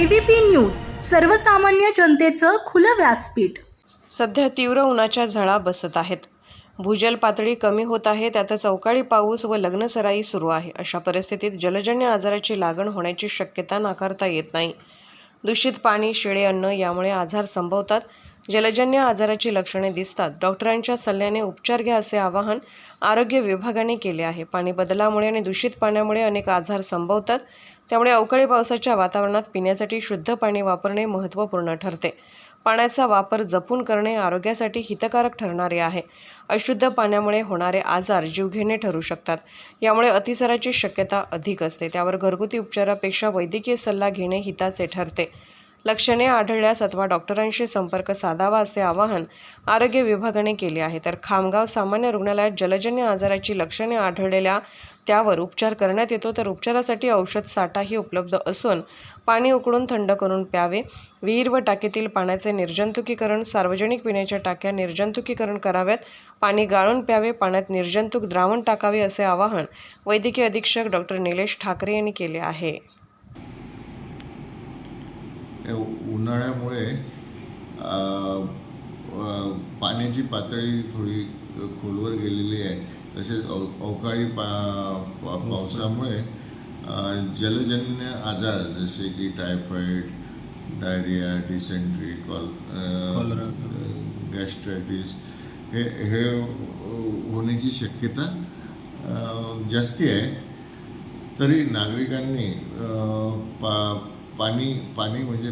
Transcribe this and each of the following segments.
ABP news सर्वसामान्य जनतेचं खुलं व्यासपीठ. सध्या तीव्र उन्हाच्या झळा बसत आहेत. भूजल पातळी कमी होत आहे त्यातच अवकाळी पाऊस व लग्नसराई सुरू आहे. अशा परिस्थितीत जलजन्य आजाराची लागण होण्याची शक्यता नाकारता येत नाही. दूषित पाणी शिळे अन्न यामुळे आजार संभवतात. जलजन्य आजाराची लक्षणे दिसतात. डॉक्टरांच्या सल्ल्याने उपचार घ्या असे आवाहन आरोग्य विभागाने केले आहे. पाणी बदलामुळे आणि दूषित पाण्यामुळे अनेक आजार संभवतात. त्यामुळे अवकाळी पावसाच्या वातावरणात पिण्यासाठी शुद्ध पाणी वापरणे महत्त्वपूर्ण ठरते. पाण्याचा वापर जपून करणे आरोग्यासाठी हितकारक ठरणारे आहे. अशुद्ध पाण्यामुळे होणारे आजार जीवघेणे ठरू शकतात. यामुळे अतिसाराची शक्यता अधिक असते. त्यावर घरगुती उपचारापेक्षा वैद्यकीय सल्ला घेणे हिताचे ठरते. लक्षणे आढळल्यास अथवा डॉक्टरांशी संपर्क साधावा असे आवाहन आरोग्य विभागाने केले आहे. तर खामगाव सामान्य रुग्णालयात जलजन्य आजाराची लक्षणे आढळलेल्या त्यावर उपचार करण्यात येतो तर उपचारासाठी औषध साठाही उपलब्ध असून पाणी उकळून थंड करून प्यावे. विहीर व टाकीतील पाण्याचे निर्जंतुकीकरण सार्वजनिक पिण्याच्या टाक्या निर्जंतुकीकरण कराव्यात. पाणी गाळून प्यावे पाण्यात निर्जंतुक द्रावण टाकावे असे आवाहन वैद्यकीय अधीक्षक डॉक्टर निलेश ठाकरे यांनी केले आहे. उन्हाळ्यामुळे पाण्याची पातळी थोडी खोलवर गेलेली आहे. तसेच अव अवकाळी पा पा पावसामुळे जलजन्य आजार जसे की टायफॉईड डायरिया डिसेंट्री कॉल गॅस्ट्रायटिस हे हे होण्याची शक्यता जास्ती आहे. तरी नागरिकांनी पा पाणी पाणी म्हणजे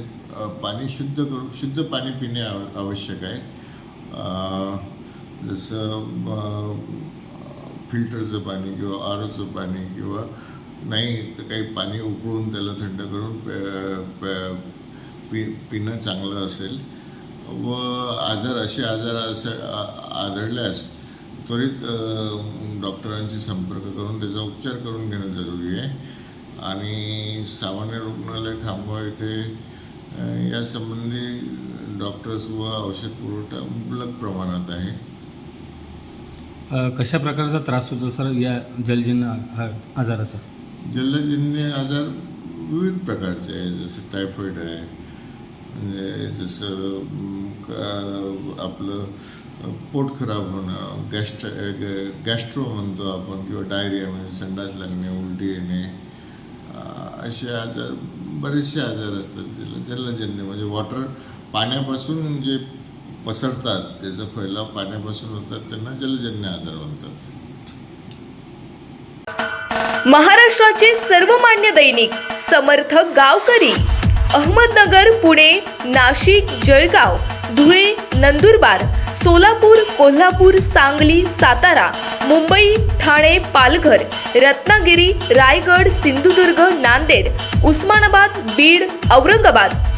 पाणी शुद्ध करून शुद्ध पाणी पिणे आव आवश्यक आहे. जसं फिल्टरचं पाणी किंवा आर ओचं पाणी किंवा नाही तर काही पाणी उकळून त्याला थंड करून पि पिणं चांगलं असेल. व आजार असे आजार असं आढळल्यास त्वरित डॉक्टरांशी संपर्क करून त्याचा उपचार करून घेणं जरुरी आहे. आणि सामान्य रुग्णालय खामगाव येथे यासंबंधी डॉक्टर्स व औषध पुरवठा मुबलक प्रमाणात आहे. कशा प्रकारचा त्रास होतो सर या जलजन्य हा आजाराचा? जलजन्य आजार विविध प्रकारचे आहे जसं टायफॉईड आहे म्हणजे जसं आपलं पोट खराब होणं गॅस्ट्र गॅस्ट्रो म्हणतो आपण किंवा डायरिया म्हणजे संडास लागणे उलटी येणे असे आजार बरेचसे आजार असतात. त्याला जलजन्य म्हणजे वॉटर पाण्यापासून जे पसरतात. त्याचा फैलाव पाण्यापासून होतात त्यांना जलजन्य आजार म्हणतात. महाराष्ट्राचे सर्वमान्य दैनिक समर्थ गावकरी अहमदनगर पुणे नाशिक जळगाव धुळे नंदुरबार सोलापूर कोल्हापूर सांगली सातारा मुंबई ठाणे पालघर रत्नागिरी रायगड सिंधुदुर्ग नांदेड उस्मानाबाद बीड औरंगाबाद